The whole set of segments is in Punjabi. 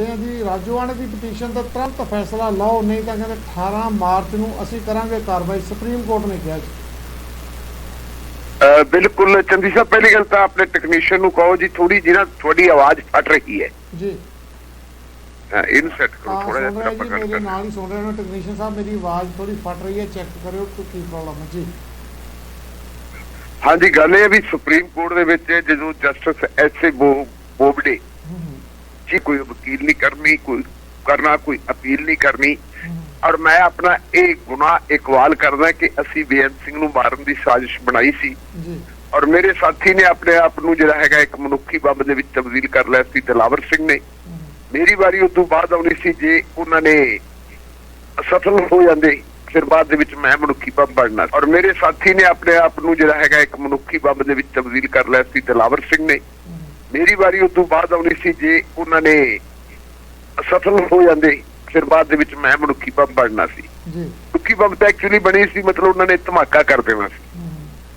ਕਰਦੇ ਹਾਂ ਜੀ ਰਾਜੋਆਣਾ ਦੀ ਪਟੀਸ਼ਨ ਤੇ ਤੁਰੰਤ ਫੈਸਲਾ ਲਓ ਨਹੀਂ ਤਾਂ ਕਹਿੰਦੇ 18 ਮਾਰਚ ਨੂੰ ਅਸੀਂ ਕਰਾਂਗੇ ਕਾਰਵਾਈ। ਸੁਪਰੀਮ ਕੋਰਟ ਨੇ ਕਿਹਾ ਜੀ। ਬਿਲਕੁਲ ਚੰਦੀ ਸਾਹਿਬ ਪਹਿਲੀ ਗੱਲ ਤਾਂ ਆਪਣੇ ਟੈਕਨੀਸ਼ੀਅਨ ਨੂੰ ਕਹੋ ਜੀ ਥੋੜੀ ਜਿਹੀ ਨਾ ਤੁਹਾਡੀ ਆਵਾਜ਼ ਫਟ ਰਹੀ ਹੈ। ਜੀ। ਹਾਂ, ਇਹਨੂੰ ਸੈੱਟ ਕਰੋ ਹਾਂ ਥੋੜਾ ਜਿਹਾ ਜੀ ਪਕੜ ਮੇਰੇ ਨਾਲ ਹੀ ਸੁਣ ਰਹੇ ਨੇ ਟੈਕਨੀਸ਼ੀਅਨ ਸਾਹਿਬ ਮੇਰੀ ਆਵਾਜ਼ ਥੋੜੀ ਫਟ ਰਹੀ ਹੈ ਚੈੱਕ ਕਰਿਓ ਕਿ ਕੀ ਪ੍ਰੋਬਲਮ ਹੈ। ਜੀ। ਹਾਂਜੀ ਗੱਲ ਇਹ ਹੈ ਵੀ ਸੁਪਰੀਮ ਕੋਰਟ ਦੇ ਵਿੱਚ ਜਦੋਂ ਜਸਟਿਸ ਐਸ ਏ ਬੋਬਡੇ ਹੂੰ ਹੂੰ, ਜੀ ਕੋਈ ਵਕੀਲ ਨਹੀਂ ਕਰਨੀ ਕੋਈ ਕਰਨਾ ਕੋਈ ਅਪੀਲ ਨਹੀਂ ਕਰਨੀ। ਔਰ ਮੈਂ ਆਪਣਾ ਇਹ ਗੁਨਾਹ ਇਕਵਾਲ ਕਰਦਾ ਕਿ ਅਸੀਂ ਬੇਅੰਤ ਸਿੰਘ ਨੂੰ ਮਾਰਨ ਦੀ ਸਾਜ਼ਿਸ਼ ਬਣਾਈ ਸੀ। ਔਰ ਮੇਰੇ ਸਾਥੀ ਨੇ ਆਪਣੇ ਆਪ ਨੂੰ ਜਿਹੜਾ ਹੈਗਾ ਇੱਕ ਮਨੁੱਖੀ ਬੰਬ ਦੇ ਵਿੱਚ ਤਬਦੀਲ ਕਰ ਲਿਆ ਸੀ ਦਿਲਾਵਰ ਸਿੰਘ ਨੇ। ਮੇਰੀ ਵਾਰੀ ਉਸ ਤੋਂ ਬਾਅਦ ਆਉਣੀ ਸੀ ਜੇ ਉਹਨਾਂ ਨੇ ਅਸਫਲ ਹੋ ਜਾਂਦੇ ਫਿਰ ਬਾਅਦ ਦੇ ਵਿੱਚ ਮੈਂ ਮਨੁੱਖੀ ਬੰਬ ਬਣਨਾ। ਔਰ ਮੇਰੇ ਸਾਥੀ ਨੇ ਆਪਣੇ ਆਪ ਨੂੰ ਜਿਹੜਾ ਹੈਗਾ ਇੱਕ ਮਨੁੱਖੀ ਬੰਬ ਦੇ ਵਿੱਚ ਤਬਦੀਲ ਕਰ ਲਿਆ ਸੀ ਦਿਲਾਵਰ ਸਿੰਘ ਨੇ। ਮੇਰੀ ਵਾਰੀ ਉਸ ਤੋਂ ਬਾਅਦ ਆਉਣੀ ਸੀ ਜੇ ਉਹਨਾਂ ਨੇ ਅਸਫਲ ਹੋ ਜਾਂਦੇ ਫਿਰ ਬਾਅਦ ਦੇ ਵਿੱਚ ਮੈਂ ਮਨੁੱਖੀ ਬੰਬ ਬਣਨਾ ਸੀ। ਜੀ। ਮਨੁੱਖੀ ਬੰਬ ਤਾਂ ਐਕਚੁਅਲੀ ਬਣੀ ਸੀ ਮਤਲਬ ਉਹਨਾਂ ਨੇ ਧਮਾਕਾ ਕਰ ਦੇਣਾ ਸੀ।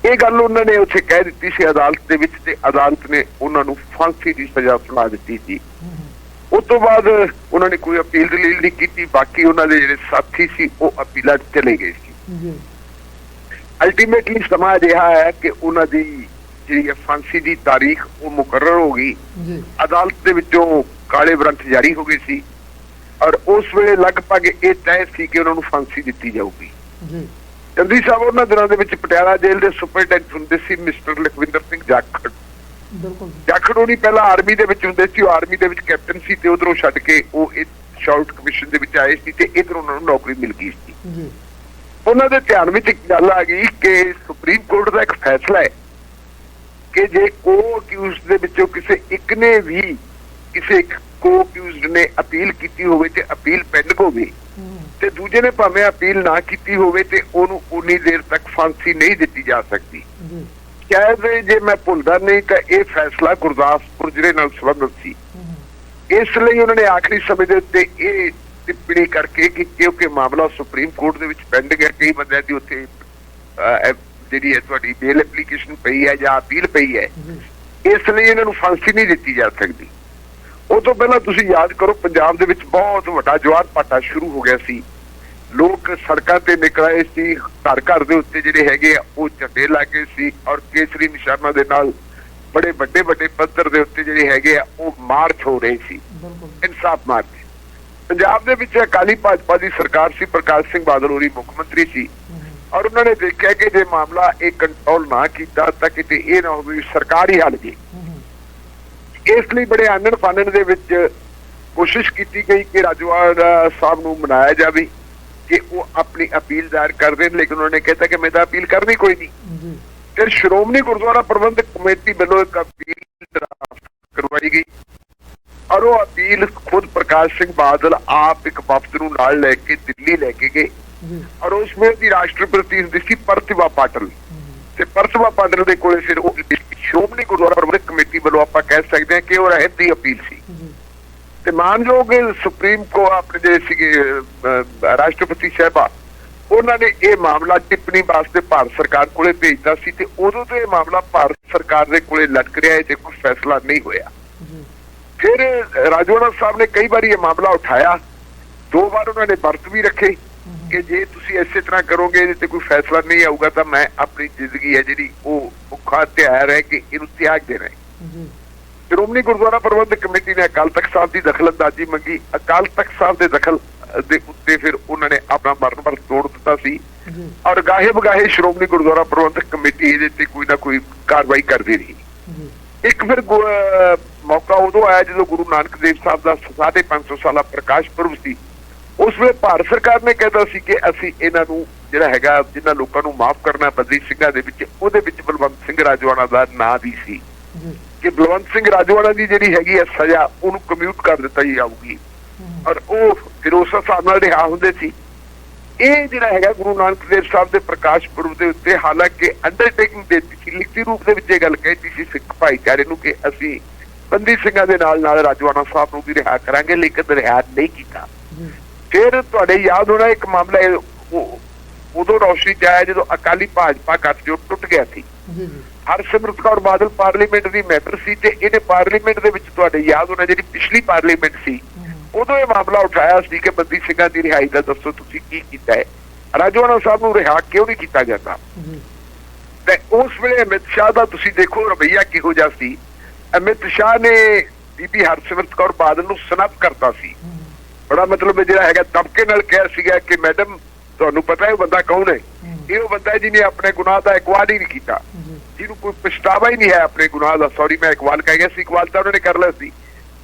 ਇਹ ਗੱਲ ਉਹਨਾਂ ਨੇ ਉੱਥੇ ਕਹਿ ਦਿੱਤੀ ਸੀ ਅਦਾਲਤ ਦੇ ਵਿੱਚ ਤੇ ਅਦਾਲਤ ਨੇ ਉਹਨਾਂ ਨੂੰ ਫਾਂਸੀ ਦੀ ਸਜ਼ਾ ਸੁਣਾ ਦਿੱਤੀ ਸੀ। ਉਸ ਤੋਂ ਬਾਅਦ ਉਹਨਾਂ ਨੇ ਕੋਈ ਅਪੀਲ ਦਲੀਲ ਨਹੀਂ ਕੀਤੀ ਬਾਕੀ ਉਹਨਾਂ ਦੇ ਜਿਹੜੇ ਸਾਥੀ ਸੀ ਉਹ ਅਪੀਲਾਂ ਚਲੇ ਗਏ ਸੀ। ਜੀ। ਅਲਟੀਮੇਟਲੀ ਸਮਾਂ ਅਜਿਹਾ ਹੈ ਕਿ ਉਹਨਾਂ ਦੀ ਜਿਹੜੀ ਹੈ ਫਾਂਸੀ ਦੀ ਤਾਰੀਖ ਉਹ ਮੁਕਰਰ ਹੋ ਗਈ। ਜੀ। ਅਦਾਲਤ ਦੇ ਵਿੱਚੋਂ ਕਾਲੇ ਬ੍ਰੰਥ ਜਾਰੀ ਹੋ ਗਏ ਸੀ। ਔਰ ਉਸ ਵੇਲੇ ਲਗਭਗ ਇਹ ਤੈਅ ਸੀ ਕਿ ਉਹਨਾਂ ਨੂੰ ਫਾਂਸੀ ਦਿੱਤੀ ਜਾਊਗੀ। ਜੀ। ਚੰਦੀ ਸਾਹਿਬ ਉਹਨਾਂ ਦਿਨਾਂ ਦੇ ਵਿੱਚ ਪਟਿਆਲਾ ਜੇਲ੍ਹ ਦੇ ਸੁਪਰਡੈਂਟ ਹੁੰਦੇ ਸੀ ਮਿਸਟਰ ਲਖਵਿੰਦਰ ਸਿੰਘ ਜਾਖੜ। ਬਿਲਕੁਲ ਜਾਖੜ ਉਹਨੀ ਪਹਿਲਾਂ ਆਰਮੀ ਦੇ ਵਿੱਚ ਹੁੰਦੇ ਸੀ। ਉਹ ਆਰਮੀ ਦੇ ਵਿੱਚ ਕੈਪਟਨ ਸੀ ਤੇ ਉਧਰੋਂ ਛੱਡ ਕੇ ਉਹ ਇਹ ਸ਼ਾਰਟ ਕਮਿਸ਼ਨ ਦੇ ਵਿੱਚ ਆਏ ਸੀ ਤੇ ਇਧਰ ਉਹਨਾਂ ਨੂੰ ਨੌਕਰੀ ਮਿਲ ਗਈ ਸੀ। ਜੀ। ਉਹਨਾਂ ਦੇ ਧਿਆਨ ਵਿੱਚ ਇੱਕ ਗੱਲ ਆ ਗਈ ਕਿ ਸੁਪਰੀਮ ਕੋਰਟ ਦਾ ਇੱਕ ਫੈਸਲਾ ਹੈ। ਕਿ ਜੇ ਕੋ ਅਕਿਊਜ਼ਡ ਦੇ ਵਿੱਚੋਂ ਕਿਸੇ ਇੱਕ ਨੇ ਵੀ ਕਿਸੇ ਕੋ ਅਕਿਊਜ਼ਡ ਨੇ ਅਪੀਲ ਕੀਤੀ ਹੋਵੇ ਤੇ ਅਪੀਲ ਪੈਂਡਿੰਗ ਹੋਵੇ ਤੇ ਦੂਜੇ ਨੇ ਭਾਵੇਂ ਅਪੀਲ ਨਾ ਕੀਤੀ ਹੋਵੇ ਤੇ ਉਹਨੂੰ ਉਨੀ ਦੇਰ ਤੱਕ ਫਾਂਸੀ ਨਹੀਂ ਦਿੱਤੀ ਜਾ ਸਕਦੀ। ਜੀ। ਸ਼ਾਇਦ ਜੇ ਮੈਂ ਭੁੱਲਦਾ ਨਹੀਂ ਤਾਂ ਇਹ ਫੈਸਲਾ ਗੁਰਦਾਸਪੁਰ ਜ਼ਿਲ੍ਹੇ ਨਾਲ ਸੰਬੰਧਿਤ ਸੀ। ਇਸ ਲਈ ਉਹਨਾਂ ਨੇ ਆਖਰੀ ਸਮੇਂ ਦੇ ਉੱਤੇ ਇਹ ਟਿੱਪਣੀ ਕਰਕੇ ਕਿ ਕਿਉਂਕਿ ਮਾਮਲਾ ਸੁਪਰੀਮ ਕੋਰਟ ਦੇ ਵਿੱਚ ਪੈਂਡਿੰਗ ਹੈ ਕਈ ਬੰਦਿਆਂ ਦੀ ਉੱਥੇ ਜਿਹੜੀ ਹੈ ਤੁਹਾਡੀ ਬੇਲ ਐਪਲੀਕੇਸ਼ਨ ਪਈ ਹੈ ਜਾਂ ਅਪੀਲ ਪਈ ਹੈ, ਇਸ ਲਈ ਇਹਨਾਂ ਨੂੰ ਫਾਂਸੀ ਨਹੀਂ ਦਿੱਤੀ ਜਾ ਸਕਦੀ। ਉਹ ਤੋਂ ਪਹਿਲਾਂ ਤੁਸੀਂ ਯਾਦ ਕਰੋ, ਪੰਜਾਬ ਦੇ ਵਿੱਚ ਬਹੁਤ ਵੱਡਾ ਜਵਾਰ ਪਾਟਾ ਸ਼ੁਰੂ ਹੋ ਗਿਆ ਸੀ। ਲੋਕ ਸੜਕਾਂ ਤੇ ਨਿਕਲ ਆਏ ਸੀ ਘਰ ਘਰ ਦੇ ਉੱਤੇ ਜਿਹੜੇ ਹੈਗੇ ਆ, ਉਹ ਝੰਡੇ ਲਾਗੇ ਸੀ ਔਰ ਕੇਸਰੀ ਨਿਸ਼ਾਨਾ ਦੇ ਨਾਲ ਬੜੇ ਵੱਡੇ ਵੱਡੇ ਪੱਧਰ ਦੇ ਉੱਤੇ ਜਿਹੜੇ ਹੈਗੇ ਆ, ਉਹ ਮਾਰਚ ਹੋ ਰਹੇ ਸੀ। ਇਨਸਾਫ ਮਾਰਚ। ਪੰਜਾਬ ਦੇ ਵਿੱਚ ਅਕਾਲੀ ਭਾਜਪਾ ਦੀ ਸਰਕਾਰ ਸੀ, ਪ੍ਰਕਾਸ਼ ਸਿੰਘ ਬਾਦਲ ਹੋਰੀ ਮੁੱਖ ਮੰਤਰੀ ਸੀ। ਔਰ ਉਹਨਾਂ ਨੇ ਦੇਖਿਆ ਕਿ ਜੇ ਮਾਮਲਾ ਇਹ ਕੰਟਰੋਲ ਨਾ ਕੀਤਾ ਤਾਂ ਕਿਤੇ ਇਹ ਨਾ ਹੋਵੇ ਸਰਕਾਰ ਹੱਲ ਜੇ ਇਸ ਲਈ ਬੜੇ ਆਨਣ ਫਾਨਣ ਦੇ ਵਿੱਚ ਕੋਸ਼ਿਸ਼ ਕੀਤੀ ਗਈ ਕਿ ਰਾਜਵਾੜ ਸਾਹਿਬ ਨੂੰ ਮਨਾਇਆ ਜਾਵੇ ਕਿ ਉਹ ਆਪਣੀ ਅਪੀਲ ਦਾਇਰ ਕਰ ਦੇਣ ਲੇਕਿਨ ਉਹਨਾਂ ਨੇ ਕਹਿਤਾ ਕਿ ਮੈਂ ਤਾਂ ਅਪੀਲ ਕਰਨੀ ਕੋਈ ਨਹੀਂ। ਜੀ। ਫਿਰ ਸ਼੍ਰੋਮਣੀ ਗੁਰਦੁਆਰਾ ਪ੍ਰਬੰਧਕ ਕਮੇਟੀ ਵੱਲੋਂ ਇੱਕ ਅਪੀਲ ਡਰਾਫਟ ਕਰਵਾਈ ਗਈ। ਔਰ ਉਹ ਅਪੀਲ ਖੁਦ ਪ੍ਰਕਾਸ਼ ਸਿੰਘ ਬਾਦਲ ਆਪ ਇੱਕ ਵਫਦ ਨੂੰ ਨਾਲ ਲੈ ਕੇ ਦਿੱਲੀ ਲੈ ਕੇ ਗਏ। ਜੀ। ਔਰ ਉਸ ਵੇਲੇ ਦੀ ਰਾਸ਼ਟਰਪਤੀ ਹੁੰਦੀ ਸੀ ਪ੍ਰਤਿਭਾ ਪਾਟਲ। ਤੇ ਪ੍ਰਤਿਭਾ ਪਾਟਲ ਦੇ ਕੋਲੇ ਫਿਰ ਉਹ ਸ਼੍ਰੋਮਣੀ ਗੁਰਦੁਆਰਾ ਪ੍ਰਬੰਧਕ ਕਮੇਟੀ ਵੱਲੋਂ ਆਪਾਂ ਕਹਿ ਸਕਦੇ ਹਾਂ ਕਿ ਉਹ ਰਹਿਤ ਦੀ ਅਪੀਲ ਸੀ। ਜੀ। ਤੇ ਮਾਨਯੋਗ ਸੁਪਰੀਮ ਕੋ ਆਪਣੇ ਜਿਹੜੇ ਸੀਗੇ ਰਾਸ਼ਟਰਪਤੀ ਸਾਹਿਬਾ ਉਹਨਾਂ ਨੇ ਇਹ ਮਾਮਲਾ ਟਿੱਪਣੀ ਵਾਸਤੇ ਭਾਰਤ ਸਰਕਾਰ ਕੋਲੇ ਭੇਜਤਾ ਸੀ ਤੇ ਉਦੋਂ ਤੋਂ ਇਹ ਮਾਮਲਾ ਭਾਰਤ ਸਰਕਾਰ ਦੇ ਕੋਲੇ ਲਟਕ ਰਿਹਾ ਹੈ ਤੇ ਕੋਈ ਫੈਸਲਾ ਨਹੀਂ ਹੋਇਆ। ਜੀ ਫਿਰ ਰਾਜਵਾੜਾ ਸਾਹਿਬ ਨੇ ਕਈ ਵਾਰੀ ਇਹ ਮਾਮਲਾ ਉਠਾਇਆ। ਦੋ ਵਾਰ ਉਹਨਾਂ ਨੇ ਵਰਤ ਵੀ ਰੱਖੇ ਕਿ ਜੇ ਤੁਸੀਂ ਇਸੇ ਤਰ੍ਹਾਂ ਕਰੋਗੇ ਇਹਦੇ ਤੇ ਕੋਈ ਫੈਸਲਾ ਨਹੀਂ ਆਊਗਾ ਤਾਂ ਮੈਂ ਆਪਣੀ ਜ਼ਿੰਦਗੀ ਹੈ ਜਿਹੜੀ ਉਹ ਔਖਾ ਤਿਆਰ ਹੈ ਕਿ ਇਹਨੂੰ ਤਿਆਗ ਦੇਣਾ ਜੀ। ਸ਼੍ਰੋਮਣੀ ਗੁਰਦੁਆਰਾ ਪ੍ਰਬੰਧਕ ਕਮੇਟੀ ਨੇ ਅਕਾਲ ਤਖਤ ਸਾਹਿਬ ਦੀ ਦਖਲਅੰਦਾਜ਼ੀ ਮੰਗੀ। ਅਕਾਲ ਤਖਤ ਸਾਹਿਬ ਦੇ ਦਖਲ ਦੇ ਉੱਤੇ ਫਿਰ ਉਹਨਾਂ ਨੇ ਆਪਣਾ ਮਰਨ ਵਰਤ ਤੋੜ ਦਿੱਤਾ ਸੀ। ਔਰ ਗਾਹੇ ਬਗਾਹੇ ਸ਼੍ਰੋਮਣੀ ਗੁਰਦੁਆਰਾ ਪ੍ਰਬੰਧਕ ਕਮੇਟੀ ਇਹਦੇ ਤੇ ਕੋਈ ਨਾ ਕੋਈ ਕਾਰਵਾਈ ਕਰਦੀ ਰਹੀ। ਇੱਕ ਫਿਰ ਮੌਕਾ ਉਦੋਂ ਆਇਆ ਜਦੋਂ ਗੁਰੂ ਨਾਨਕ ਦੇਵ ਸਾਹਿਬ ਦਾ 550 ਸਾਲਾ ਪ੍ਰਕਾਸ਼ ਪੁਰਬ ਸੀ। ਉਸ ਵੇਲੇ ਭਾਰਤ ਸਰਕਾਰ ਨੇ ਕਹਿਤਾ ਸੀ ਕਿ ਅਸੀਂ ਇਹਨਾਂ ਨੂੰ ਜਿਹੜਾ ਹੈਗਾ ਜਿਨ੍ਹਾਂ ਲੋਕਾਂ ਨੂੰ ਮਾਫ ਕਰਨਾ ਬੰਦੀ ਸਿੰਘਾਂ ਦੇ ਵਿੱਚ ਉਹਦੇ ਵਿੱਚ ਬਲਵੰਤ ਸਿੰਘ ਰਾਜਵਾਨਾ ਦਾ ਨਾਂ ਵੀ ਸੀ। ਕਿ ਬਲਵੰਤ ਸਿੰਘ ਰਾਜਵਾੜਾ ਦੀ ਜਿਹੜੀ ਹੈਗੀ ਹੈ ਸਜ਼ਾ ਉਹਨੂੰ ਕਮਿਊਟ ਕਰ ਦਿੱਤਾ ਜਾਊਗੀ। ਔਰ ਉਹ ਫਿਰ ਉਸ ਹਿਸਾਬ ਨਾਲ ਰਿਹਾ ਹੁੰਦੇ ਸੀ। ਇਹ ਜਿਹੜਾ ਹੈਗਾ ਗੁਰੂ ਨਾਨਕ ਦੇਵ ਸਾਹਿਬ ਦੇ ਪ੍ਰਕਾਸ਼ ਪੁਰਬ ਦੇ ਉੱਤੇ ਹਾਲਾਂਕਿ ਅੰਡਰਟੇਕਿੰਗ ਦੇ ਦਿੱਤੀ ਲਿਖਤੀ ਰੂਪ ਦੇ ਵਿੱਚ ਇਹ ਗੱਲ ਕਹਿਤੀ ਸੀ ਸਿੱਖ ਭਾਈਚਾਰੇ ਨੂੰ ਕਿ ਅਸੀਂ ਬੰਦੀ ਸਿੰਘਾਂ ਦੇ ਨਾਲ ਨਾਲ ਰਾਜਵਾੜਾ ਸਾਹਿਬ ਨੂੰ ਵੀ ਰਿਹਾ ਕਰਾਂਗੇ ਲੇਕਿਨ ਰਿਹਾ ਨਹੀਂ ਕੀਤਾ। ਫਿਰ ਤੁਹਾਡੇ ਯਾਦ ਹੋਣਾ ਇੱਕ ਮਾਮਲਾ ਉਦੋਂ ਰੌਸ਼ਨੀ ਚ ਆਇਆ ਜਦੋਂ ਅਕਾਲੀ ਭਾਜਪਾ ਗੱਠਜੋੜ ਟੁੱਟ ਗਿਆ ਸੀ। ਜੀ ਜੀ। ਹਰਸਿਮਰਤ ਕੌਰ ਬਾਦਲ ਪਾਰਲੀਮੈਂਟ ਦੀ ਮੈਂਬਰ ਸੀ ਤੇ ਇਹਨੇ ਪਾਰਲੀਮੈਂਟ ਦੇ ਵਿੱਚ ਤੁਹਾਡੇ ਯਾਦ ਹੋਣਾ ਜਿਹੜੀ ਪਿਛਲੀ ਪਾਰਲੀਮੈਂਟ ਸੀ ਉਦੋਂ ਇਹ ਮਾਮਲਾ ਉਠਾਇਆ ਸੀ ਕਿ ਬੰਦੀ ਸਿੰਘਾਂ ਦੀ ਰਿਹਾਈ ਦਾ ਦੱਸੋ ਤੁਸੀਂ ਕੀ ਕੀਤਾ ਹੈ। ਰਾਜਵਾਨਾ ਸਾਹਿਬ ਨੂੰ ਰਿਹਾ ਕਿਉਂ ਨਹੀਂ ਕੀਤਾ ਜਾਂਦਾ? ਤੇ ਉਸ ਵੇਲੇ ਅਮਿਤ ਸ਼ਾਹ ਦਾ ਤੁਸੀਂ ਦੇਖੋ ਰਵਈਆ ਕਿਹੋ ਜਿਹਾ ਸੀ। ਅਮਿਤ ਸ਼ਾਹ ਨੇ ਬੀਬੀ ਹਰਸਿਮਰਤ ਕੌਰ ਬਾਦਲ ਨੂੰ ਸਨਅਪ ਕਰਤਾ ਸੀ। ਬੜਾ ਮਤਲਬ ਜਿਹੜਾ ਹੈਗਾ ਦਬਕੇ ਨਾਲ ਕਿਹਾ ਸੀਗਾ ਕਿ ਮੈਡਮ ਤੁਹਾਨੂੰ ਪਤਾ ਹੈ ਉਹ ਬੰਦਾ ਕੌਣ ਹੈ? ਇਹ ਉਹ ਬੰਦਾ ਜਿਹਨੇ ਆਪਣੇ ਗੁਨਾਹ ਦਾ ਇਕਵਾਲ ਹੀ ਨਹੀਂ ਕੀਤਾ। ਜਿਹਨੂੰ ਕੋਈ ਪਛਤਾਵਾ ਹੀ ਨਹੀਂ ਹੈ ਆਪਣੇ ਗੁਨਾਹ ਦਾ। ਸੌਰੀ ਮੈਂ ਇਕਵਾਲ ਕਹਿ ਗਿਆ ਸੀ ਇਕਵਾਲ ਤਾਂ ਉਹਨਾਂ ਨੇ ਕਰ ਲਿਆ ਸੀ।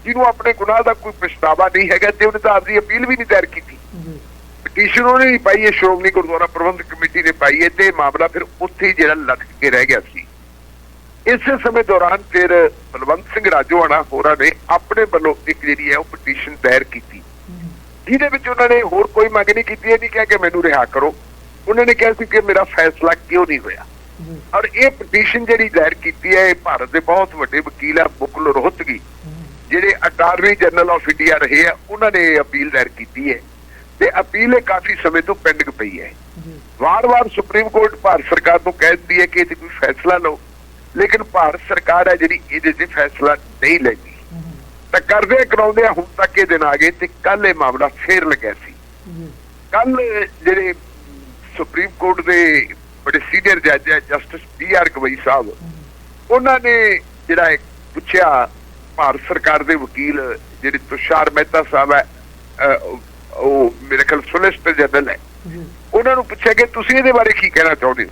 ਜਿਹਨੂੰ ਆਪਣੇ ਗੁਨਾਹ ਦਾ ਕੋਈ ਪਛਤਾਵਾ ਨਹੀਂ ਹੈਗਾ ਤੇ ਉਹਨੇ ਤਾਂ ਆਪਦੀ ਅਪੀਲ ਵੀ ਨਹੀਂ ਦਾਇਰ ਕੀਤੀ। ਪਟੀਸ਼ਨ ਉਹਨੇ ਨਹੀਂ ਪਾਈ ਹੈ ਸ਼੍ਰੋਮਣੀ ਗੁਰਦੁਆਰਾ ਪ੍ਰਬੰਧਕ ਕਮੇਟੀ ਨੇ ਪਾਈ ਹੈ ਤੇ ਮਾਮਲਾ ਫਿਰ ਉੱਥੇ ਹੀ ਜਿਹੜਾ ਲਟਕ ਕੇ ਰਹਿ ਗਿਆ ਸੀ। ਇਸੇ ਸਮੇਂ ਦੌਰਾਨ ਫਿਰ ਬਲਵੰਤ ਸਿੰਘ ਰਾਜੋਆਣਾ ਹੋਰਾਂ ਨੇ ਆਪਣੇ ਵੱਲੋਂ ਇੱਕ ਜਿਹੜੀ ਹੈ ਉਹ ਪਟੀਸ਼ਨ ਦਾਇਰ ਕੀਤੀ। ਜਿਹਦੇ ਵਿੱਚ ਉਹਨਾਂ ਨੇ ਹੋਰ ਕੋਈ ਮੰਗ ਨਹੀਂ ਕੀਤੀ, ਇਹ ਨਹੀਂ ਕਿਹਾ ਕਿ ਮੈਨੂੰ ਰਿਹਾ ਕਰੋ। ਉਹਨਾਂ ਨੇ ਕਿਹਾ ਸੀ ਕਿ ਮੇਰਾ ਫੈਸਲਾ ਕਿਉਂ ਨਹੀਂ ਹੋਇਆ। ਔਰ ਇਹ ਪਟੀਸ਼ਨ ਜਿਹੜੀ ਦਾਇਰ ਕੀਤੀ ਹੈ, ਇਹ ਭਾਰਤ ਦੇ ਬਹੁਤ ਵੱਡੇ ਵਕੀਲ ਆ ਬੁਕਲ ਰੋਹਤਗੀ, ਜਿਹੜੇ ਅਟਾਰਨੀ ਜਨਰਲ ਆਫ ਇੰਡੀਆ ਰਹੇ ਆ, ਉਹਨਾਂ ਨੇ ਇਹ ਅਪੀਲ ਦਾਇਰ ਕੀਤੀ ਹੈ। ਤੇ ਅਪੀਲ ਇਹ ਕਾਫੀ ਸਮੇਂ ਤੋਂ ਪੈਂਡਿੰਗ ਪਈ ਹੈ। ਵਾਰ-ਵਾਰ ਸੁਪਰੀਮ ਕੋਰਟ ਭਾਰਤ ਸਰਕਾਰ ਨੂੰ ਕਹਿ ਦਿੰਦੀ ਹੈ ਕਿ ਇਹ ਕੋਈ ਫੈਸਲਾ ਲਓ। ਲੇਕਿਨ ਭਾਰਤ ਸਰਕਾਰ ਹੈ ਜਿਹੜੀ ਇਹਦੇ ਤੇ ਫੈਸਲਾ ਨਹੀਂ ਲੈਂਦੀ। ਤਾਂ ਕਰਦੇ ਕਰਾਉਂਦੇ ਆ ਹੁਣ ਤੱਕ ਇਹ ਦਿਨ ਆ ਗਏ ਤੇ ਕੱਲ ਇਹ ਮਾਮਲਾ ਫੇਰ ਲੱਗਿਆ ਸੀ। ਕੱਲ ਜਿਹੜੇ ਸੁਪਰੀਮ ਕੋਰਟ ਦੇ ਬੜੇ ਸੀਨੀਅਰ ਜੱਜ ਹੈ ਜਸਟਿਸ ਬੀ ਆਰ ਗਵਈ ਸਾਹਿਬ ਉਹਨਾਂ ਨੇ ਜਿਹੜਾ ਇੱਕ ਪੁੱਛਿਆ ਭਾਰਤ ਸਰਕਾਰ ਦੇ ਵਕੀਲ ਜਿਹੜੇ ਤੁਸ਼ਾਰ ਮਹਿਤਾ ਸਾਹਿਬ ਹੈ ਉਹ- ਮੇਰੇ ਖਿਆਲ ਸੋਲਿਸਟਰ ਜਨਰਲ ਹੈ ਉਹਨਾਂ ਨੂੰ ਪੁੱਛਿਆ ਕਿ ਤੁਸੀਂ ਇਹਦੇ ਬਾਰੇ ਕੀ ਕਹਿਣਾ ਚਾਹੁੰਦੇ ਹੋ?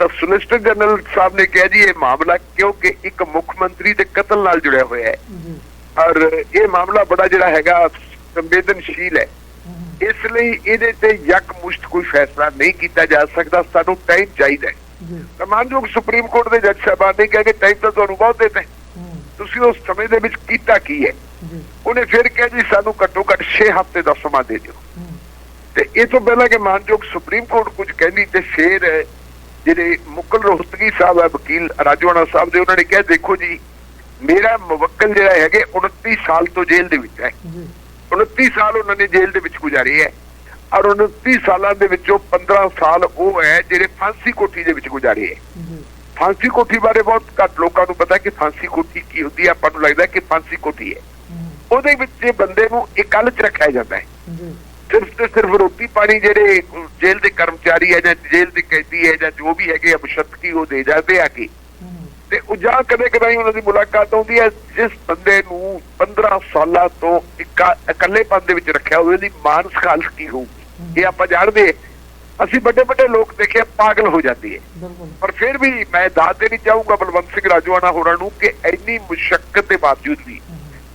ਤਾਂ ਸੋਲਿਸਟਰ ਜਨਰਲ ਸਾਹਿਬ ਨੇ ਕਿਹਾ ਜੀ ਇਹ ਮਾਮਲਾ ਕਿਉਂਕਿ ਇੱਕ ਮੁੱਖ ਮੰਤਰੀ ਦੇ ਕਤਲ ਨਾਲ ਜੁੜਿਆ ਹੋਇਆ ਹੈ। ਔਰ ਇਹ ਮਾਮਲਾ ਬੜਾ ਜਿਹੜਾ ਹੈਗਾ ਸੰਵੇਦਨਸ਼ੀਲ ਹੈ। ਇਸ ਲਈ ਇਹਦੇ ਤੇ ਯਕ ਮੁਸ਼ਤ ਕੋਈ ਫੈਸਲਾ ਨਹੀਂ ਕੀਤਾ ਜਾ ਸਕਦਾ ਸਾਨੂੰ ਟਾਈਮ ਚਾਹੀਦਾ ਹੈ। ਜੀ। ਤਾਂ ਮਾਨਯੋਗ ਸੁਪਰੀਮ ਕੋਰਟ ਦੇ ਜੱਜ ਸਾਹਿਬਾਨ ਨੇ ਕਿਹਾ ਕਿ ਟਾਈਮ ਤਾਂ ਤੁਹਾਨੂੰ ਬਹੁਤ ਦਿੱਤਾ ਤੁਸੀਂ ਉਸ ਸਮੇਂ ਦੇ ਵਿੱਚ ਕੀਤਾ ਕੀ ਹੈ? ਉਹਨੇ ਫਿਰ ਕਿਹਾ ਜੀ ਸਾਨੂੰ ਘੱਟੋ ਘੱਟ 6 ਹਫ਼ਤੇ ਦਾ ਸਮਾਂ ਦੇ ਦਿਓ। ਤੇ ਇਹ ਤੋਂ ਪਹਿਲਾਂ ਕਿ ਮਾਨਯੋਗ ਸੁਪਰੀਮ ਕੋਰਟ ਕੁਝ ਕਹਿੰਦੀ ਤੇ ਫਿਰ ਜਿਹੜੇ ਮੁਕਲ ਰੋਹਤਗੀ ਸਾਹਿਬ ਹੈ ਵਕੀਲ ਰਾਜਵਾਨਾ ਸਾਹਿਬ ਦੇ ਉਹਨਾਂ ਨੇ ਕਿਹਾ ਦੇਖੋ ਜੀ ਮੇਰਾ ਮੁਵੱਕਲ ਜਿਹੜਾ ਹੈਗੇ 29 ਸਾਲ ਤੋਂ ਜੇਲ੍ਹ ਦੇ ਵਿੱਚ ਹੈ। ਜੀ। 29 ਸਾਲ ਉਹਨਾਂ ਨੇ ਜੇਲ੍ਹ ਦੇ ਵਿੱਚ ਗੁਜ਼ਾਰੇ ਹੈ। ਔਰ 29 ਸਾਲਾਂ ਦੇ ਵਿੱਚੋਂ 15 ਸਾਲ ਉਹ ਹੈ ਜਿਹੜੇ ਫਾਂਸੀ ਕੋਠੀ ਦੇ ਵਿੱਚ ਗੁਜ਼ਾਰੇ ਹੈ। ਜੀ। ਫਾਂਸੀ ਕੋਠੀ ਬਾਰੇ ਬਹੁਤ ਘੱਟ ਲੋਕਾਂ ਨੂੰ ਪਤਾ ਕਿ ਫਾਂਸੀ ਕੋਠੀ ਕੀ ਹੁੰਦੀ ਹੈ। ਆਪਾਂ ਨੂੰ ਲੱਗਦਾ ਕਿ ਫਾਂਸੀ ਕੋਠੀ ਹੈ। ਉਹਦੇ ਵਿੱਚ ਇਹ ਬੰਦੇ ਨੂੰ ਇਕੱਲ 'ਚ ਰੱਖਿਆ ਜਾਂਦਾ ਹੈ ਜੀ। ਸਿਰਫ ਤੇ ਸਿਰਫ ਰੋਟੀ ਪਾਣੀ ਜਿਹੜੇ ਜੇਲ੍ਹ ਦੇ ਕਰਮਚਾਰੀ ਹੈ ਜਾਂ ਜੇਲ੍ਹ ਦੇ ਕੈਦੀ ਹੈ ਜਾਂ ਜੋ ਵੀ ਹੈਗੇ ਆ ਮੁਸ਼ੱਤਕੀ ਉਹ ਦੇ ਜਾਂਦੇ ਆ ਕਿ ਤੇ ਉਹ ਜਾਂ ਕਦੇ ਕਦਾਈ ਉਹਨਾਂ ਦੀ ਮੁਲਾਕਾਤ ਹੁੰਦੀ ਹੈ ਜਿਸ ਬੰਦੇ ਨੂੰ 15 ਸਾਲਾਂ ਤੋਂ ਇਕਾ- ਇਕੱਲੇਪਨ ਦੇ ਵਿੱਚ ਰੱਖਿਆ ਹੋਵੇ ਉਹਦੀ ਮਾਨਸਿਕ ਹਾਲਤ ਕੀ ਹੋਊਗੀ? ਇਹ ਆਪਾਂ ਜਾਣਦੇ। ਅਸੀਂ ਵੱਡੇ ਵੱਡੇ ਲੋਕ ਦੇਖੇ ਪਾਗਲ ਹੋ ਜਾਂਦੇ ਹੈ ਪਰ ਫਿਰ ਵੀ ਮੈਂ ਦੱਸ ਦੇਣੀ ਚਾਹੂੰਗਾ ਬਲਵੰਤ ਸਿੰਘ ਰਾਜਵਾਨਾ ਹੋਰਾਂ ਨੂੰ ਕਿ ਇੰਨੀ ਮੁਸ਼ਕਲ ਦੇ ਬਾਵਜੂਦ ਵੀ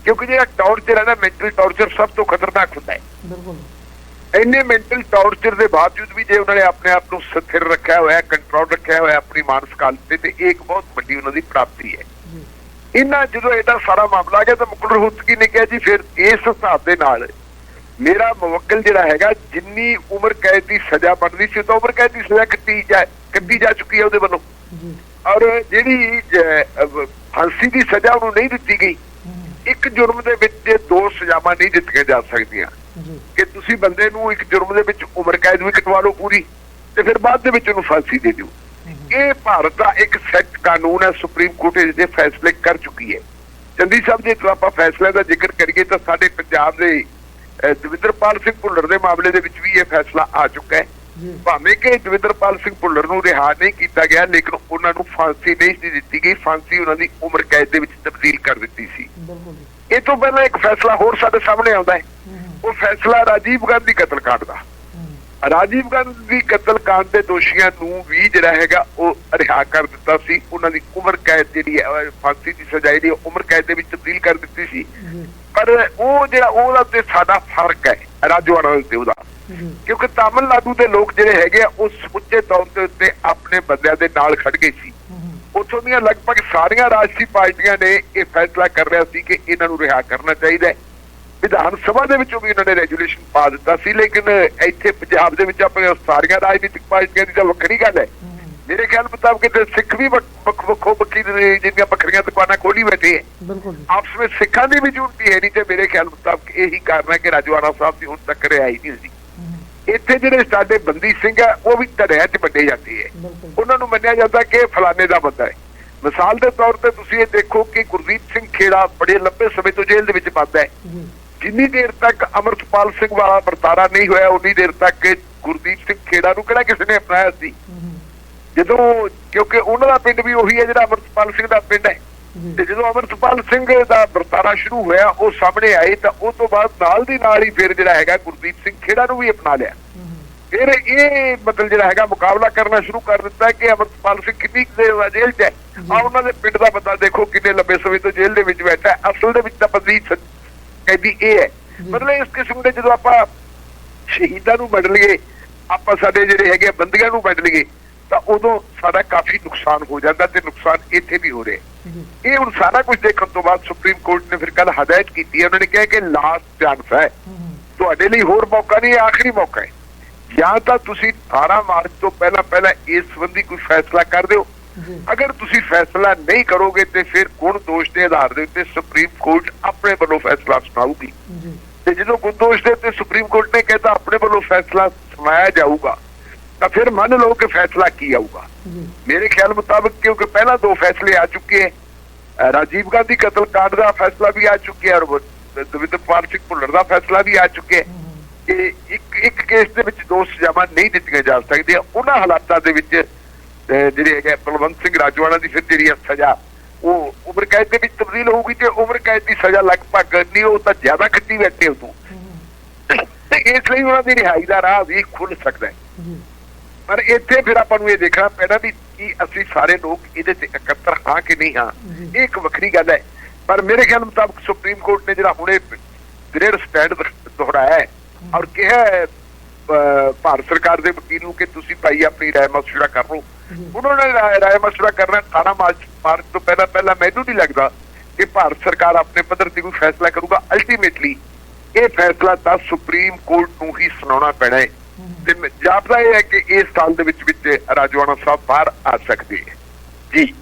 ਕਿਉਂਕਿ ਜਿਹੜਾ ਟੌਰਚਰ ਹੈ ਨਾ ਮੈਂਟਲ ਟੌਰਚਰ ਸਭ ਤੋਂ ਖਤਰਨਾਕ ਹੁੰਦਾ ਹੈ। ਬਿਲਕੁਲ। ਇੰਨੇ ਮੈਂਟਲ ਟੌਰਚਰ ਦੇ ਬਾਵਜੂਦ ਵੀ ਜੇ ਉਹਨਾਂ ਨੇ ਆਪਣੇ ਆਪ ਨੂੰ ਸਥਿਰ ਰੱਖਿਆ ਹੋਇਆ ਕੰਟਰੋਲ ਰੱਖਿਆ ਹੋਇਆ ਆਪਣੀ ਮਾਨਸਿਕ ਹਾਲਤ ਤੇ ਇਹ ਇੱਕ ਬਹੁਤ ਵੱਡੀ ਉਹਨਾਂ ਦੀ ਪ੍ਰਾਪਤੀ ਹੈ। ਇਹਨਾਂ ਜਦੋਂ ਇਹਦਾ ਸਾਰਾ ਮਾਮਲਾ ਆ ਗਿਆ ਤਾਂ ਮੁਕਲ ਰੋਹਤਗੀ ਨੇ ਕਿਹਾ ਜੀ ਫਿਰ ਇਸ ਹਿਸਾਬ ਦੇ ਨਾਲ ਮੇਰਾ ਮੁਵੱਕਲ ਜਿਹੜਾ ਹੈਗਾ ਜਿੰਨੀ ਉਮਰ ਕੈਦ ਦੀ ਸਜ਼ਾ ਬਣਦੀ ਸੀ ਤਾਂ ਉਮਰ ਕੈਦ ਦੀ ਸਜ਼ਾ ਕੱਟੀ ਜਾ ਕੱਟੀ ਜਾ ਚੁੱਕੀ ਹੈ ਉਹਦੇ ਵੱਲੋਂ। ਜੀ। ਔਰ ਜਿਹੜੀ ਫਾਂਸੀ ਦੀ ਸਜ਼ਾ ਉਹਨੂੰ ਨਹੀਂ ਦਿੱਤੀ ਗਈ ਇੱਕ ਜੁਰਮ ਦੇ ਵਿੱਚ ਜੇ ਦੋ ਸਜ਼ਾਵਾਂ ਨਹੀਂ ਦਿੱਤੀਆਂ ਜਾ ਸਕਦੀਆਂ। ਤੁਸੀਂ ਬੰਦੇ ਨੂੰ ਇੱਕ ਜੁਰਮ ਦੇ ਵਿੱਚ ਉਮਰ ਕੈਦ ਵੀ ਕਟਵਾ ਲਓ ਪੂਰੀ ਤੇ ਫਿਰ ਬਾਅਦ ਦੇ ਵਿੱਚ ਉਹਨੂੰ ਫਾਂਸੀ ਦੇ ਦਿਓ। ਇਹ ਭਾਰਤ ਦਾ ਇੱਕ ਸੈੱਟ ਕਾਨੂੰਨ ਹੈ ਸੁਪਰੀਮ ਕੋਰਟ ਇਸ ਦੇ ਫੈਸਲੇ ਕਰ ਚੁੱਕੀ ਹੈ। ਚੰਦੀ ਸਾਹਿਬ ਜੇ ਆਪਾਂ ਫੈਸਲੇ ਦਾ ਜ਼ਿਕਰ ਕਰੀਏ ਤਾਂ ਸਾਡੇ ਪੰਜਾਬ ਦੇ ਦਵਿੰਦਰਪਾਲ ਸਿੰਘ ਭੁੱਲਰ ਦੇ ਮਾਮਲੇ ਦੇ ਵਿੱਚ ਵੀ ਇਹ ਫੈਸਲਾ ਆ ਚੁੱਕਾ ਹੈ। ਭਾਵੇਂ ਕਿ ਦਵਿੰਦਰਪਾਲ ਸਿੰਘ ਭੁੱਲਰ ਨੂੰ ਰਿਹਾ ਨਹੀਂ ਕੀਤਾ ਗਿਆ ਲੇਕਿਨ ਉਹਨਾਂ ਨੂੰ ਫਾਂਸੀ ਨਹੀਂ ਦਿੱਤੀ ਗਈ। ਫਾਂਸੀ ਉਹਨਾਂ ਦੀ ਉਮਰ ਕੈਦ ਦੇ ਵਿੱਚ ਤਬਦੀਲ ਕਰ ਦਿੱਤੀ ਸੀ। ਇਹ ਤੋਂ ਪਹਿਲਾਂ ਇੱਕ ਫੈਸਲਾ ਹੋਰ ਸਾਡੇ ਸਾਹਮਣੇ ਆਉਂਦਾ ਹੈ। ਉਹ ਫੈਸਲਾ ਰਾਜੀਵ ਗਾਂਧੀ ਕਤਲ ਕਾਂਡ ਦਾ। ਰਾਜੀਵ ਗਾਂਧੀ ਕਤਲ ਕਾਂਡ ਦੇ ਦੋਸ਼ੀਆਂ ਨੂੰ ਵੀ ਜਿਹੜਾ ਹੈਗਾ ਉਹ ਰਿਹਾ ਕਰ ਦਿੱਤਾ ਸੀ। ਉਹਨਾਂ ਦੀ ਉਮਰ ਕੈਦ ਜਿਹੜੀ ਹੈ ਫਾਂਸੀ ਦੀ ਸਜ਼ਾ ਜਿਹੜੀ ਉਮਰ ਕੈਦ ਦੇ ਵਿੱਚ ਤਬਦੀਲ ਕਰ ਦਿੱਤੀ ਸੀ। ਪਰ ਉਹ ਜਿਹੜਾ ਉਹਦਾ ਤੇ ਸਾਡਾ ਫ਼ਰਕ ਹੈ ਰਾਜਵਾੜਾ ਤੇ ਉਹਦਾ। ਕਿਉਂਕਿ ਤਾਮਿਲਨਾਡੂ ਦੇ ਲੋਕ ਜਿਹੜੇ ਹੈਗੇ ਆ, ਉਹ ਸਮੁੱਚੇ ਤੌਰ ਤੇ ਉੱਤੇ ਆਪਣੇ ਬੰਦਿਆਂ ਦੇ ਨਾਲ ਖੜ ਗਏ ਸੀ। ਉੱਥੋਂ ਦੀਆਂ ਲਗਭਗ ਸਾਰੀਆਂ ਰਾਜਸੀ ਪਾਰਟੀਆਂ ਨੇ ਇਹ ਫੈਸਲਾ ਕਰ ਲਿਆ ਸੀ ਕਿ ਇਹਨਾਂ ਨੂੰ ਰਿਹਾ ਕਰਨਾ ਚਾਹੀਦਾ ਹੈ। ਵਿਧਾਨ ਸਭਾ ਦੇ ਵਿੱਚੋਂ ਵੀ ਇਹਨਾਂ ਨੇ ਰੈਜੂਲੇਸ਼ਨ ਪਾ ਦਿੱਤਾ ਸੀ ਲੇਕਿਨ ਇੱਥੇ ਪੰਜਾਬ ਦੇ ਵਿੱਚ ਆਪਣੇ ਸਾਰੀਆਂ ਰਾਜਨੀਤਿਕ ਪਾਰਟੀਆਂ ਦੀ ਤਾਂ ਵੱਖਰੀ ਗੱਲ ਹੈ। ਮੇਰੇ ਖਿਆਲ ਮੁਤਾਬਕ ਤੇ ਸਿੱਖ ਵੀ ਵੱਖ ਵੱਖ ਵੱਖੋ ਵੱਖਰੀ ਜਿਹੜੀਆਂ ਵੱਖਰੀਆਂ ਦੁਕਾਨਾਂ ਖੋਲੀ ਬੈਠੇ ਹੈ। ਬਿਲਕੁਲ ਆਪਸ ਵਿੱਚ ਸਿੱਖਾਂ ਦੀ ਵੀ ਜੁੜਤੀ ਹੈ ਨਹੀਂ ਤੇ ਮੇਰੇ ਖਿਆਲ ਮੁਤਾਬਕ ਇਹੀ ਕਾਰਨ ਹੈ ਕਿ ਰਾਜਵਾੜਾ ਸਾਹਿਬ ਦੀ ਹੁਣ ਤੱਕ ਰਿਹਾਈ ਨਹੀਂ ਹਮ, ਇੱਥੇ ਜਿਹੜੇ ਸਾਡੇ ਬੰਦੀ ਸਿੰਘ ਆ ਉਹ ਵੀ ਧੜਿਆਂ 'ਚ ਵੱਡੇ ਜਾਂਦੇ ਹੈ। ਉਹਨਾਂ ਨੂੰ ਮੰਨਿਆ ਜਾਂਦਾ ਕਿ ਫਲਾਣੇ ਦਾ ਬੰਦਾ ਹੈ। ਮਿਸਾਲ ਦੇ ਤੌਰ ਤੇ ਤੁਸੀਂ ਇਹ ਦੇਖੋ ਕਿ ਗੁਰਦੀਪ ਸਿੰਘ ਖੇੜਾ ਬੜੇ ਲੰਬੇ ਸਮੇਂ ਤੋਂ ਜੇਲ੍ਹ ਦੇ ਵਿੱਚ ਬੰਦ ਹੈ। ਜਿੰਨੀ ਦੇਰ ਤੱਕ ਅਮਰਤਪਾਲ ਸਿੰਘ ਵਾਲਾ ਵਰਤਾਰਾ ਨਹੀਂ ਹੋਇਆ ਉਨੀ ਦੇਰ ਤੱਕ ਗੁਰਦੀਪ ਸਿੰਘ ਖੇੜਾ ਨੂੰ ਕਿਹੜਾ ਕਿਸੇ ਨੇ ਅਪਣਾਇਆ ਸੀ? ਜਦੋਂ ਕਿਉਂਕਿ ਉਹਨਾਂ ਦਾ ਪਿੰਡ ਵੀ ਉਹੀ ਹੈ ਜਿਹੜਾ ਅਮਰਤਪਾਲ ਸਿੰਘ ਦਾ ਪਿੰਡ ਹੈ। ਤੇ ਜਦੋਂ ਅਮਰਤਪਾਲ ਸਿੰਘ ਦਾ ਵਰਤਾਰਾ ਸ਼ੁਰੂ ਹੋਇਆ ਉਹ ਸਾਹਮਣੇ ਆਏ ਤਾਂ ਉਸ ਤੋਂ ਬਾਅਦ ਨਾਲ ਦੀ ਨਾਲ ਹੀ ਫਿਰ ਜਿਹੜਾ ਹੈਗਾ ਗੁਰਦੀਪ ਸਿੰਘ ਖੇੜਾ ਨੂੰ ਵੀ ਅਪਣਾ ਲਿਆ। ਫਿਰ ਇਹ ਮਤਲਬ ਜਿਹੜਾ ਹੈਗਾ ਮੁਕਾਬਲਾ ਕਰਨਾ ਸ਼ੁਰੂ ਕਰ ਦਿੱਤਾ ਕਿ ਅਮਰਤਪਾਲ ਸਿੰਘ ਕਿੰਨੀ ਦੇਰ ਦਾ ਜੇਲ੍ਹ 'ਚ ਹੈ। ਆ ਉਹਨਾਂ ਦੇ ਪਿੰਡ ਦਾ ਬੰਦਾ ਦੇਖੋ ਕਿੰਨੇ ਲੰਬੇ ਸਮੇਂ ਤੋਂ ਜੇਲ੍ਹ ਦੇ ਵਿੱਚ ਬੈਠਾ ਅਸਲ ਦੇ ਵਿੱਚ ਤਾਂ ਬੰਦੀ ਕਹਿੰਦੀ ਇਹ ਹੈ। ਮਤਲਬ ਇਸ ਕਿਸਮ ਦੇ ਜਦੋਂ ਆਪਾਂ ਸ਼ਹੀਦਾਂ ਨੂੰ ਵੰਡ ਲਈਏ ਆਪਾਂ ਸਾਡੇ ਜਿਹੜੇ ਹੈਗੇ ਬੰਦੀਆਂ ਨੂੰ ਵੰਡ ਲਈਏ ਤਾਂ ਉਦੋਂ ਸਾਡਾ ਕਾਫੀ ਨੁਕਸਾਨ ਹੋ ਜਾਂਦਾ ਤੇ ਨੁਕਸਾਨ ਇੱਥੇ ਵੀ ਹੋ ਰਿਹਾ ਇਹ ਹੁਣ ਸਾਰਾ ਕੁਝ ਦੇਖਣ ਤੋਂ ਬਾਅਦ ਸੁਪਰੀਮ ਕੋਰਟ ਨੇ ਫਿਰ ਕੱਲ ਹਦਾਇਤ ਕੀਤੀ ਹੈ। ਉਹਨਾਂ ਨੇ ਕਿਹਾ ਕਿ ਲਾਸਟ ਚਾਂਸ ਹੈ। ਤੁਹਾਡੇ ਲਈ ਹੋਰ ਮੌਕਾ ਨਹੀਂ ਆਖਰੀ ਮੌਕਾ ਹੈ। ਜਾਂ ਤਾਂ ਤੁਸੀਂ 18 ਮਾਰਚ ਤੋਂ ਪਹਿਲਾਂ ਪਹਿਲਾਂ ਇਸ ਸੰਬੰਧੀ ਕੋਈ ਫੈਸਲਾ ਕਰ ਦਿਓ ਅਗਰ ਤੁਸੀਂ ਫੈਸਲਾ ਨਹੀਂ ਕਰੋਗੇ ਤੇ ਫਿਰ ਗੁਣ ਦੋਸ਼ ਦੇ ਆਧਾਰ ਦੇ ਉੱਤੇ ਸੁਪਰੀਮ ਕੋਰਟ ਆਪਣੇ ਵੱਲੋਂ ਫੈਸਲਾ ਸੁਣਾਊਗੀ। ਤੇ ਜਦੋਂ ਗੁਣ ਦੋਸ਼ ਦੇ ਉੱਤੇ ਸੁਪਰੀਮ ਕੋਰਟ ਨੇ ਕਹਿਤਾ ਆਪਣੇ ਵੱਲੋਂ ਫੈਸਲਾ ਸੁਣਾਇਆ ਜਾਊਗਾ ਤਾਂ ਫਿਰ ਮੰਨ ਲਓ ਕਿ ਫੈਸਲਾ ਕੀ ਆਊਗਾ। ਮੇਰੇ ਖਿਆਲ ਮੁਤਾਬਕ ਕਿਉਂਕਿ ਪਹਿਲਾਂ ਦੋ ਫੈਸਲੇ ਆ ਚੁੱਕੇ ਰਾਜੀਵ ਗਾਂਧੀ ਕਤਲ ਕਾਂਡ ਦਾ ਫੈਸਲਾ ਵੀ ਆ ਚੁੱਕਿਆ ਔਰ ਦਵਿੰਦਰਪਾਲ ਸਿੰਘ ਭੁੱਲਰ ਦਾ ਫੈਸਲਾ ਵੀ ਆ ਚੁੱਕਿਆ ਕਿ ਇੱਕ ਇੱਕ ਕੇਸ ਦੇ ਵਿੱਚ ਦੋ ਸਜ਼ਾਵਾਂ ਨਹੀਂ ਦਿੱਤੀਆਂ ਜਾ ਸਕਦੀਆਂ। ਉਹਨਾਂ ਹਾਲਾਤਾਂ ਦੇ ਵਿੱਚ ਜਿਹੜੇ ਹੈਗੇ ਬਲਵੰਤ ਸਿੰਘ ਰਾਜਵਾਨਾ ਦੀ ਫਿਰ ਜਿਹੜੀ ਹੈ ਸਜ਼ਾ, ਉਹ ਉਮਰ ਕੈਦ ਦੇ ਵਿੱਚ ਤਬਦੀਲ ਹੋਊਗੀ ਤੇ ਉਮਰ ਕੈਦ ਦੀ ਸਜ਼ਾ ਲਗਭਗ ਨਹੀਂ ਉਹ ਤਾਂ ਜ਼ਿਆਦਾ ਖੱਟੀ ਬੈਠੇ ਉਦੋਂ। ਤੇ ਇਸ ਲਈ ਉਹਨਾਂ ਦੀ ਰਿਹਾਈ ਦਾ ਰਾਹ ਵੀ ਖੁੱਲ ਸਕਦਾ ਹੈ। ਪਰ ਇੱਥੇ ਫਿਰ ਆਪਾਂ ਨੂੰ ਇਹ ਦੇਖਣਾ ਪੈਣਾ ਵੀ ਕੀ ਅਸੀਂ ਸਾਰੇ ਲੋਕ ਇਹਦੇ ਤੇ ਇਕੱਤਰ ਹਾਂ ਕਿ ਨਹੀਂ ਹਾਂ। ਇਹ ਇੱਕ ਵੱਖਰੀ ਗੱਲ ਹੈ। ਪਰ ਮੇਰੇ ਖਿਆਲ ਮੁਤਾਬਕ ਸੁਪਰੀਮ ਕੋਰਟ ਨੇ ਜਿਹੜਾ ਹੁਣੇ ਗ੍ਰੇਡ ਸਟੈਂਡ ਦੁਹਰਾਇਆ ਹੈ ਔਰ ਕਿਹਾ ਭਾਰਤ ਸਰਕਾਰ ਦੇ ਵਕੀਲ ਨੂੰ ਕਿ ਤੁਸੀਂ ਭਾਈ ਆਪਣੀ ਰਾਏ ਮਸ਼ਵਰਾ ਕਰ ਲਓ। ਉਹਨਾਂ ਨੇ ਰਾਏ ਰਾਏ ਮਸ਼ਵਰਾ ਕਰਨਾ 18 ਮਾਰਚ ਮਾਰਚ ਤੋਂ ਪਹਿਲਾਂ ਪਹਿਲਾਂ ਮੈਨੂੰ ਨਹੀਂ ਲੱਗਦਾ ਕਿ ਭਾਰਤ ਸਰਕਾਰ ਆਪਣੇ ਪੱਧਰ ਤੇ ਕੋਈ ਫੈਸਲਾ ਕਰੂਗਾ। ਅਲਟੀਮੇਟਲੀ ਇਹ ਫੈਸਲਾ ਤਾਂ ਸੁਪਰੀਮ ਕੋਰਟ ਨੂੰ ਹੀ ਸੁਣਾਉਣਾ ਪੈਣਾ ਹੈ। ਤੇ ਜਾਪਦਾ ਇਹ ਹੈ ਕਿ ਇਸ ਸਾਲ ਦੇ ਵਿੱਚ ਵਿੱਚ ਰਾਜਵਾਨਾ ਸਾਹਿਬ ਬਾਹਰ ਆ ਸਕਦੇ ਜੀ।